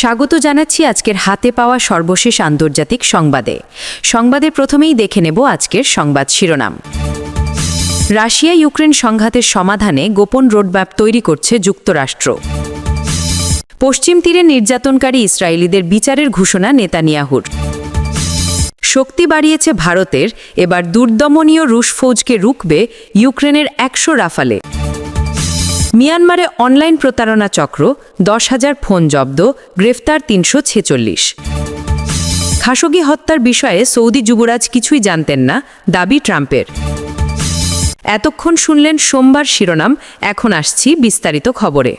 স্বাগত জানাচ্ছি আজকের হাতে পাওয়া সর্বশেষ আন্তর্জাতিক সংবাদে। সংবাদে প্রথমেই দেখে নেব আজকের সংবাদ শিরোনাম। রাশিয়া ইউক্রেন সংঘাতের সমাধানে গোপন রোডম্যাপ তৈরি করছে যুক্তরাষ্ট্র। পশ্চিম তীরে নির্যাতনকারী ইসরায়েলিদের বিচারের ঘোষণা নেতানিয়াহুর। শক্তি বাড়িয়েছে ভারতের, এবার দুর্দমনীয় রুশ ফৌজকে রুখবে ইউক্রেনের একশো রাফালে। মিয়ানমারে অনলাইন প্রতারণা চক্র, দশ হাজার ফোন জব্দ, গ্রেফতার তিনশো ছেচল্লিশ। খাশোগি হত্যার বিষয়ে সৌদি যুবরাজ কিছুই জানতেন না, দাবি ট্রাম্পের। এতক্ষণ শুনলেন সোমবার শিরোনাম, এখন আসছি বিস্তারিত খবরে।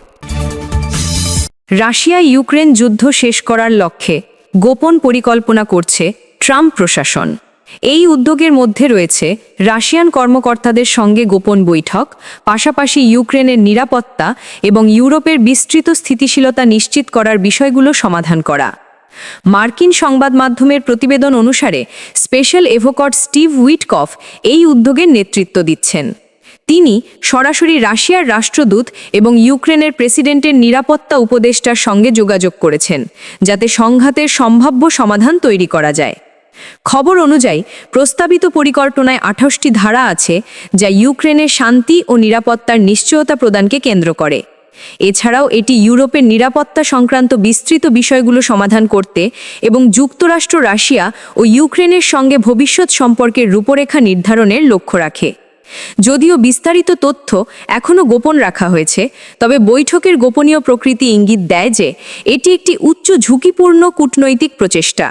রাশিয়া ইউক্রেন যুদ্ধ শেষ করার লক্ষ্যে গোপন পরিকল্পনা করছে ট্রাম্প প্রশাসন। এই উদ্যোগের মধ্যে রয়েছে রাশিয়ান কর্মকর্তাদের সঙ্গে গোপন বৈঠক, পাশাপাশি ইউক্রেনের নিরাপত্তা এবং ইউরোপের বিস্তৃত স্থিতিশীলতা নিশ্চিত করার বিষয়গুলো সমাধান করা। মার্কিন সংবাদ মাধ্যমের প্রতিবেদন অনুসারে স্পেশাল এভোকট স্টিভ উইটকফ এই উদ্যোগের নেতৃত্ব দিচ্ছেন। তিনি সরাসরি রাশিয়ার রাষ্ট্রদূত এবং ইউক্রেনের প্রেসিডেন্টের নিরাপত্তা উপদেষ্টার সঙ্গে যোগাযোগ করেছেন, যাতে সংঘাতের সম্ভাব্য সমাধান তৈরি করা যায়। খবর অনুযায়ী, প্রস্তাবিত পরিকল্পনায় আঠাশটি ধারা আছে যা ইউক্রেনের শান্তি ও নিরাপত্তার নিশ্চয়তা প্রদানকে কেন্দ্র করে। এছাড়াও এটি ইউরোপের নিরাপত্তা সংক্রান্ত বিস্তৃত বিষয়গুলো সমাধান করতে এবং যুক্তরাষ্ট্র, রাশিয়া ও ইউক্রেনের সঙ্গে ভবিষ্যৎ সম্পর্কের রূপরেখা নির্ধারণের লক্ষ্য রাখে। যদিও বিস্তারিত তথ্য এখনও গোপন রাখা হয়েছে, তবে বৈঠকের গোপনীয় প্রকৃতি ইঙ্গিত দেয় যে এটি একটি উচ্চ ঝুঁকিপূর্ণ কূটনৈতিক প্রচেষ্টা।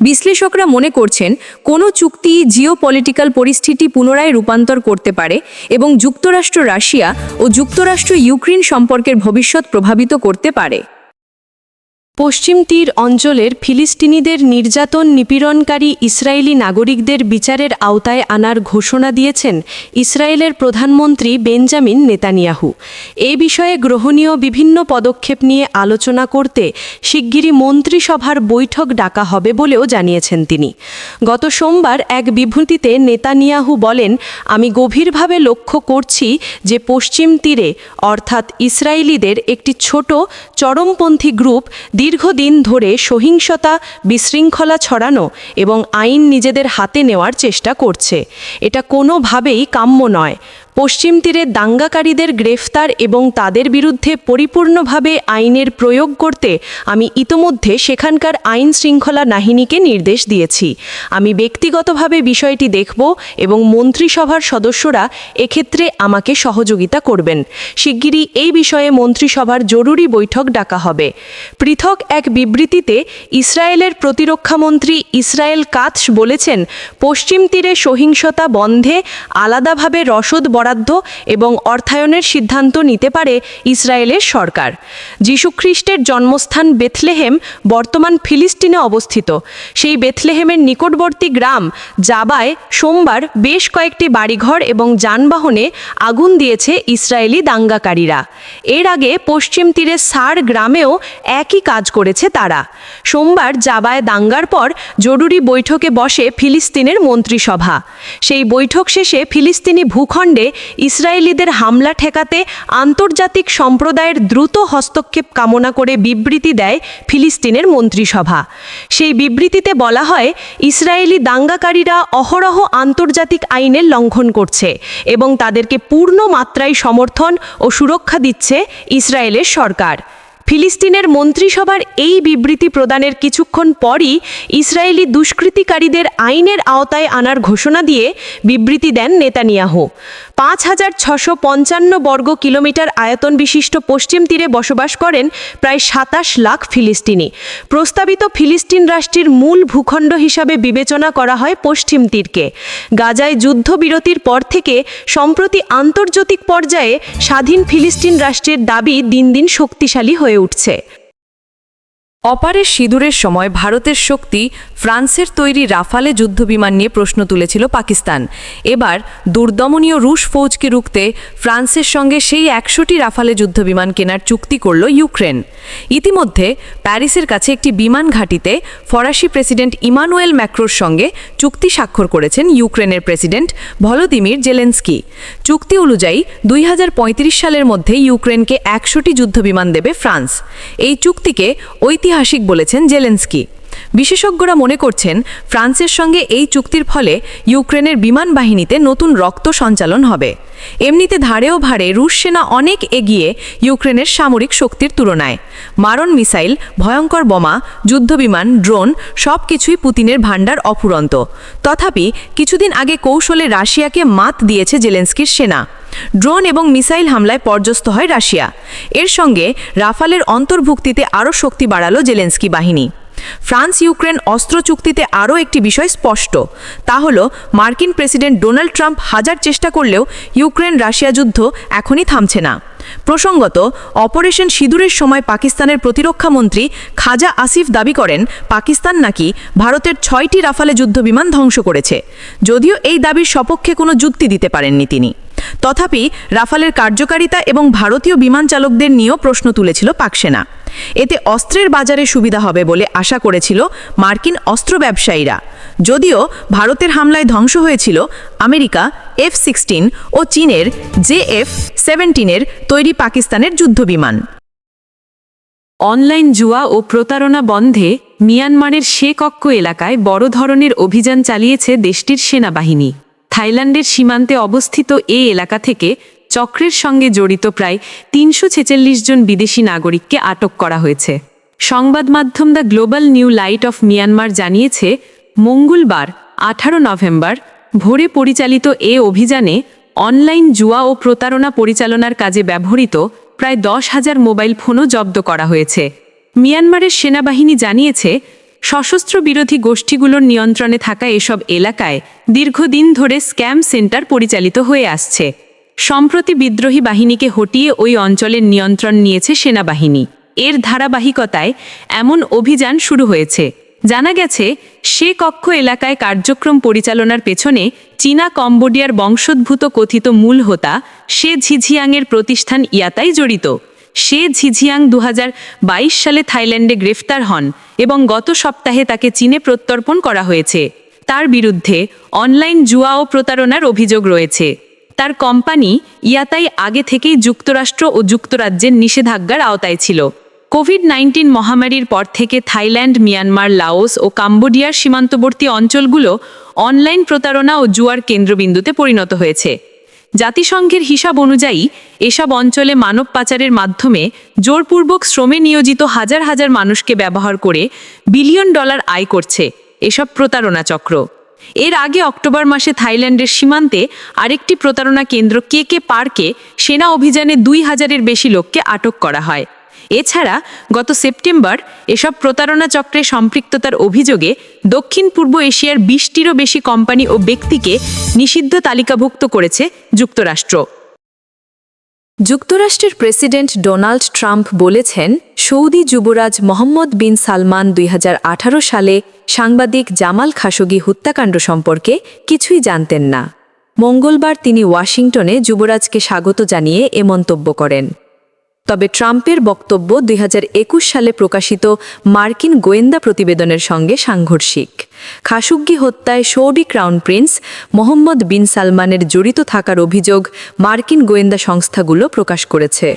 বিশ্লেষকরা মনে করছেন, কোনো চুক্তি জিওপলিটিক্যাল পরিস্থিতি পুনরায় রূপান্তর করতে পারে এবং যুক্তরাষ্ট্র রাশিয়া ও যুক্তরাষ্ট্র ইউক্রেন সম্পর্কের ভবিষ্যৎ প্রভাবিত করতে পারে। পশ্চিম তীর অঞ্চলের ফিলিস্তিনিদের নির্যাতন নিপীড়নকারী ইসরায়েলি নাগরিকদের বিচারের আওতায় আনার ঘোষণা দিয়েছেন ইসরায়েলের প্রধানমন্ত্রী বেঞ্জামিন নেতানিয়াহু। এ বিষয়ে গ্রহণীয় বিভিন্ন পদক্ষেপ নিয়ে আলোচনা করতে শিগগিরই মন্ত্রিসভার বৈঠক ডাকা হবে বলেও জানিয়েছেন তিনি। গত সোমবার এক বিভূতিতে নেতানিয়াহু বলেন, আমি গভীরভাবে লক্ষ্য করছি যে পশ্চিম তীরে, অর্থাৎ ইসরায়েলিদের একটি ছোট, চরমপন্থী গ্রুপ দীর্ঘদিন ধরে সহিংসতা, বিশৃঙ্খলা ছড়ানো এবং আইন নিজেদের হাতে নেওয়ার চেষ্টা করছে। এটা কোনোভাবেই কাম্য নয়। পশ্চিম তীরে দাঙ্গাকারীদের গ্রেফতার এবং তাদের বিরুদ্ধে পরিপূর্ণভাবে আইনের প্রয়োগ করতে আমি ইতোমধ্যে সেখানকার আইন শৃঙ্খলা বাহিনীকে নির্দেশ দিয়েছি। আমি ব্যক্তিগতভাবে বিষয়টি দেখব এবং মন্ত্রিসভার সদস্যরা এক্ষেত্রে আমাকে সহযোগিতা করবেন। শিগগিরই এই বিষয়ে মন্ত্রিসভার জরুরি বৈঠক ডাকা হবে। পৃথক এক বিবৃতিতে ইসরায়েলের প্রতিরক্ষামন্ত্রী ইসরায়েল কাতস বলেছেন, পশ্চিম তীরে সহিংসতা বন্ধে আলাদাভাবে রসদ বরাদ্দ এবং অর্থায়নের সিদ্ধান্ত নিতে পারে ইসরায়েলের সরকার। যীশুখ্রিস্টের জন্মস্থান বেথলেহেম বর্তমান ফিলিস্তিনে অবস্থিত। সেই বেথলেহেমের নিকটবর্তী গ্রাম জাবায় সোমবার বেশ কয়েকটি বাড়িঘর এবং যানবাহনে আগুন দিয়েছে ইসরায়েলি দাঙ্গাকারীরা। এর আগে পশ্চিম তীরে সার গ্রামেও একই কাজ করেছে তারা। সোমবার জাবায় দাঙ্গার পর জরুরি বৈঠকে বসে ফিলিস্তিনের মন্ত্রিসভা। সেই বৈঠক শেষে ফিলিস্তিনি ভূখণ্ডে ইসরায়েলিদের হামলা ঠেকাতে আন্তর্জাতিক সম্প্রদায়ের দ্রুত হস্তক্ষেপ কামনা করে বিবৃতি দেয় ফিলিস্তিনের মন্ত্রিসভা। সেই বিবৃতিতে বলা হয়, ইসরায়েলি দাঙ্গাকারীরা অহরহ আন্তর্জাতিক আইনের লঙ্ঘন করছে এবং তাদেরকে পূর্ণ মাত্রায় সমর্থন ও সুরক্ষা দিচ্ছে ইসরায়েলের সরকার। ফিলিস্তিনের মন্ত্রিসভার এই বিবৃতি প্রদানের কিছুক্ষণ পরই ইসরায়েলি দুষ্কৃতিকারীদের আইনের আওতায় আনার ঘোষণা দিয়ে বিবৃতি দেন নেতানিয়াহু। পাঁচ হাজার ছশো পঞ্চান্ন বর্গ কিলোমিটার আয়তন বিশিষ্ট পশ্চিম তীরে বসবাস করেন প্রায় সাতাশ লাখ ফিলিস্তিনি। প্রস্তাবিত ফিলিস্তিন রাষ্ট্রের মূল ভূখণ্ড হিসাবে বিবেচনা করা হয় পশ্চিম তীরকে। গাজায় যুদ্ধবিরতির পর থেকে সম্প্রতি আন্তর্জাতিক পর্যায়ে স্বাধীন ফিলিস্তিন রাষ্ট্রের দাবি দিন দিন শক্তিশালী হয়ে উঠছে। অপারের সিঁদুরের সময় ভারতের শক্তি ফ্রান্সের তৈরি রাফালে যুদ্ধবিমান নিয়ে প্রশ্ন তুলেছিল পাকিস্তান। এবার দুর্দমনীয় রুশ ফৌজকে রুখতে ফ্রান্সের সঙ্গে সেই একশোটি রাফালে যুদ্ধবিমান কেনার চুক্তি করল ইউক্রেন। ইতিমধ্যে প্যারিসের কাছে একটি বিমান ঘাঁটিতে ফরাসি প্রেসিডেন্ট ইমানুয়েল ম্যাক্রোর সঙ্গে চুক্তি স্বাক্ষর করেছেন ইউক্রেনের প্রেসিডেন্ট ভলোদিমির জেলেন্সকি। চুক্তি অনুযায়ী দুই হাজার পঁয়ত্রিশ সালের মধ্যে ইউক্রেনকে একশোটি যুদ্ধবিমান দেবে ফ্রান্স। এই চুক্তিকে ঐতিহাসিক বলেছেন জেলেন্সকি। বিশেষজ্ঞরা মনে করছেন, ফ্রান্সের সঙ্গে এই চুক্তির ফলে ইউক্রেনের বিমান বাহিনীতে নতুন রক্ত সঞ্চালন হবে। এমনিতে ধারেও ভারে রুশ সেনা অনেক এগিয়ে ইউক্রেনের সামরিক শক্তির তুলনায়। মারণ মিসাইল, ভয়ঙ্কর বোমা, যুদ্ধবিমান, ড্রোন সব কিছুই পুতিনের ভাণ্ডার অফুরন্ত। তথাপি কিছুদিন আগে কৌশলে রাশিয়াকে মাত দিয়েছে জেলেন্সকির সেনা। ড্রোন এবং মিসাইল হামলায় পর্যস্ত হয় রাশিয়া। এর সঙ্গে রাফালের অন্তর্ভুক্তিতে আরও শক্তি বাড়ালো জেলেন্সকি বাহিনী। ফ্রান্স, ইউক্রেন অস্ত্র চুক্তিতে আরও একটি বিষয় স্পষ্ট। তা হল, মার্কিন প্রেসিডেন্ট ডোনাল্ড ট্রাম্প হাজার চেষ্টা করলেও ইউক্রেন রাশিয়া যুদ্ধ এখনই থামছে না। প্রসঙ্গত, অপারেশন সিঁদুরের সময় পাকিস্তানের প্রতিরক্ষা মন্ত্রী খাজা আসিফ দাবি করেন, পাকিস্তান নাকি ভারতের ছয়টি রাফালে যুদ্ধবিমান ধ্বংস করেছে। যদিও এই দাবির সপক্ষে কোনো যুক্তি দিতে পারেননি তিনি। তথাপি রাফালের কার্যকারিতা এবং ভারতীয় বিমান চালকদের নিয়েও প্রশ্ন তুলেছিল পাকসেনা। এতে অস্ত্রের বাজারে সুবিধা হবে বলে আশা করেছিল মার্কিন অস্ত্র ব্যবসায়ীরা। যদিও ভারতের হামলায় ধ্বংস হয়েছিল আমেরিকা, এফ সিক্সটিন ও চীনের জে এফ সেভেন্টিনের তৈরি পাকিস্তানের যুদ্ধবিমান। অনলাইন জুয়া ও প্রতারণা বন্ধে মিয়ানমারের শেকক্ক এলাকায় বড় ধরনের অভিযান চালিয়েছে দেশটির সেনাবাহিনী। থাইল্যান্ডের সীমান্তে অবস্থিত এ এলাকা থেকে চক্রের সঙ্গে জড়িত প্রায় তিনশো ছেচল্লিশ জন বিদেশি নাগরিককে আটক করা হয়েছে। সংবাদ মাধ্যম the Global New Light of Myanmar জানিয়েছে, মঙ্গলবার, আঠারো নভেম্বর, ভোরে পরিচালিত এ অভিযানে অনলাইন জুয়া ও প্রতারণা পরিচালনার কাজে ব্যবহৃত প্রায় দশ হাজার মোবাইল ফোনও জব্দ করা হয়েছে। মিয়ানমারের সেনাবাহিনী জানিয়েছে সশস্ত্র বিরোধী গোষ্ঠীগুলোর নিয়ন্ত্রণে থাকা এসব এলাকায় দীর্ঘদিন ধরে স্ক্যাম সেন্টার পরিচালিত হয়ে আসছে। সম্প্রতি বিদ্রোহী বাহিনীকে হটিয়ে ওই অঞ্চলের নিয়ন্ত্রণ নিয়েছে সেনাবাহিনী। এর ধারাবাহিকতায় এমন অভিযান শুরু হয়েছে। জানা গেছে, সে কক্ষ এলাকায় কার্যক্রম পরিচালনার পেছনে চীনা কম্বোডিয়ার বংশোদ্ভূত কথিত মূল হোতা সে ঝিঝিয়াংয়ের প্রতিষ্ঠান ইয়াতাই জড়িত। সে ঝিঝিয়াং দু হাজার বাইশ সালে থাইল্যান্ডে গ্রেফতার হন এবং গত সপ্তাহে তাকে চীনে প্রত্যর্পণ করা হয়েছে। তার বিরুদ্ধে অনলাইন জুয়া ও প্রতারণার অভিযোগ রয়েছে। তার কোম্পানি ইয়াতাই আগে থেকেই যুক্তরাষ্ট্র ও যুক্তরাজ্যের নিষেধাজ্ঞার আওতায় ছিল। কোভিড নাইন্টিন মহামারীর পর থেকে থাইল্যান্ড, মিয়ানমার, লাওস ও কাম্বোডিয়ার সীমান্তবর্তী অঞ্চলগুলো অনলাইন প্রতারণা ও জুয়ার কেন্দ্রবিন্দুতে পরিণত হয়েছে। জাতিসংঘের হিসাব অনুযায়ী এসব অঞ্চলে মানব পাচারের মাধ্যমে জোরপূর্বক শ্রমে নিয়োজিত হাজার হাজার মানুষকে ব্যবহার করে বিলিয়ন ডলার আয় করছে এসব প্রতারণা চক্র। এর আগে অক্টোবর মাসে থাইল্যান্ডের সীমান্তে আরেকটি প্রতারণা কেন্দ্র কে কে পার্কে সেনা অভিযানে দুই হাজারের বেশি লোককে আটক করা হয়। এছাড়া গত সেপ্টেম্বর এসব প্রতারণা চক্রে সম্পৃক্ততার অভিযোগে দক্ষিণ পূর্ব এশিয়ার বিশটিরও বেশি কোম্পানি ও ব্যক্তিকে নিষিদ্ধ তালিকাভুক্ত করেছে যুক্তরাষ্ট্র। যুক্তরাষ্ট্রের প্রেসিডেন্ট ডোনাল্ড ট্রাম্প বলেছেন, সৌদি যুবরাজ মোহাম্মদ বিন সালমান দুই হাজার আঠারো সালে সাংবাদিক জামাল খাশোগি হত্যাকাণ্ড সম্পর্কে কিছুই জানতেন না। মঙ্গলবার তিনি ওয়াশিংটনে যুবরাজকে স্বাগত জানিয়ে এ মন্তব্য করেন। তবে ট্রাম্পের বক্তব্য দুই হাজার একুশ সালে প্রকাশিত মার্কিন গোয়েন্দা প্রতিবেদনের সঙ্গে সাংঘর্ষিক। খাসুগ্গি হত্যায় Saudi crown prince Mohammed bin সালমানের জড়িত থাকার অভিযোগ মার্কিন গোয়েন্দা সংস্থাগুলো প্রকাশ করেছে।